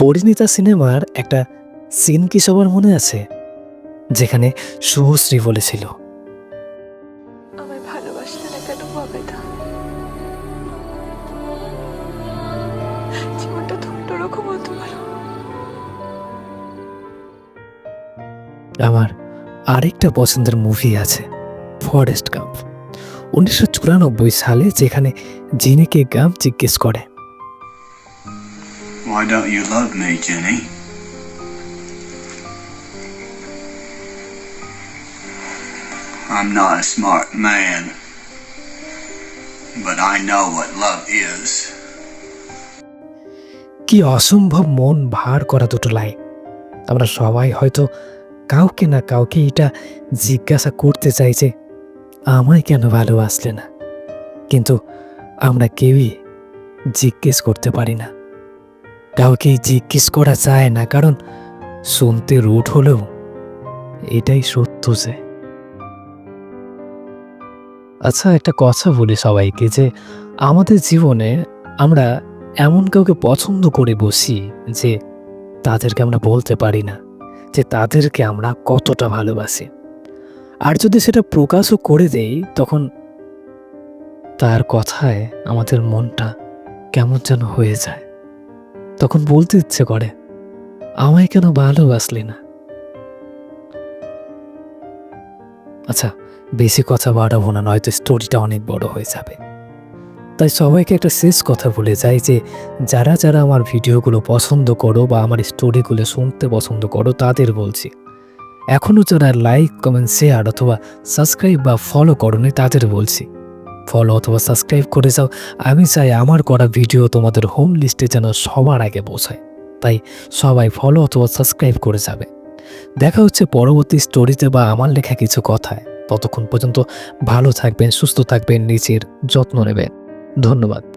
পরিণীতা সিনেমার একটা সিন কি সবার মনে আছে? যেখানে শুভশ্রী বলেছিল। আমার আরেকটা পছন্দের মুভি আছে ফরেস্ট গাম্প উনিশশো চুরানব্বই সালে যেখানে জিনিকে গাম্প জিজ্ঞেস করে Why don't you love me, Jenny? I'm not a smart man, but I know what love is. কি অসম্ভব মন ভার করা দুটো লাইন আমরা সবাই হয়তো কাউকে না কাউকে এটা জিজ্ঞাসা করতে চাই যে আমায় কেন ভালোবাসলে না কিন্তু আমরা কেউই জিজ্ঞেস করতে পারি না কাউকেই জিজ্ঞেস করা যায় না, কারণ শুনতে রুট হলেও এটাই সত্য যে। আচ্ছা একটা কথা বলি সবাইকে যে, আমাদের জীবনে আমরা এমন কাউকে পছন্দ করে বসি যে, তাদেরকে আমরা বলতে পারি না, যে তাদেরকে আমরা কতটা ভালোবাসি। আর যদি সেটা প্রকাশও করে দেই, তখন তার কথায় আমাদের মনটা কেমন যেন হয়ে যায়। তখন বলতে ইচ্ছে করে, আমায় কেন ভালোবাসলি না? আচ্ছা বেশি কথা বাড়াবো না, নয়তো স্টোরিটা অনেক বড় হয়ে যাবে। তাই সবাইকে একটা শেষ কথা বলে যাই যে, যারা যারা আমার ভিডিওগুলো পছন্দ করো বা আমার স্টোরিগুলো শুনতে পছন্দ করো, তাদের বলছি এখনও যারা লাইক কমেন্ট শেয়ার অথবা সাবস্ক্রাইব বা ফলো করনি, তাদের বলছি ফলো অথবা সাবস্ক্রাইব করে যাও। আমি চাই আমার করা ভিডিও তোমাদের হোম লিস্টে যেন সবার আগে পৌঁছায়। তাই সবাই ফলো অথবা সাবস্ক্রাইব করে যাবে। দেখা হচ্ছে পরবর্তী স্টোরিতে বা আমার লেখা কিছু কথায়। ততক্ষণ পর্যন্ত ভালো থাকবেন, সুস্থ থাকবেন, নিজের যত্ন নেবেন। ধন্যবাদ।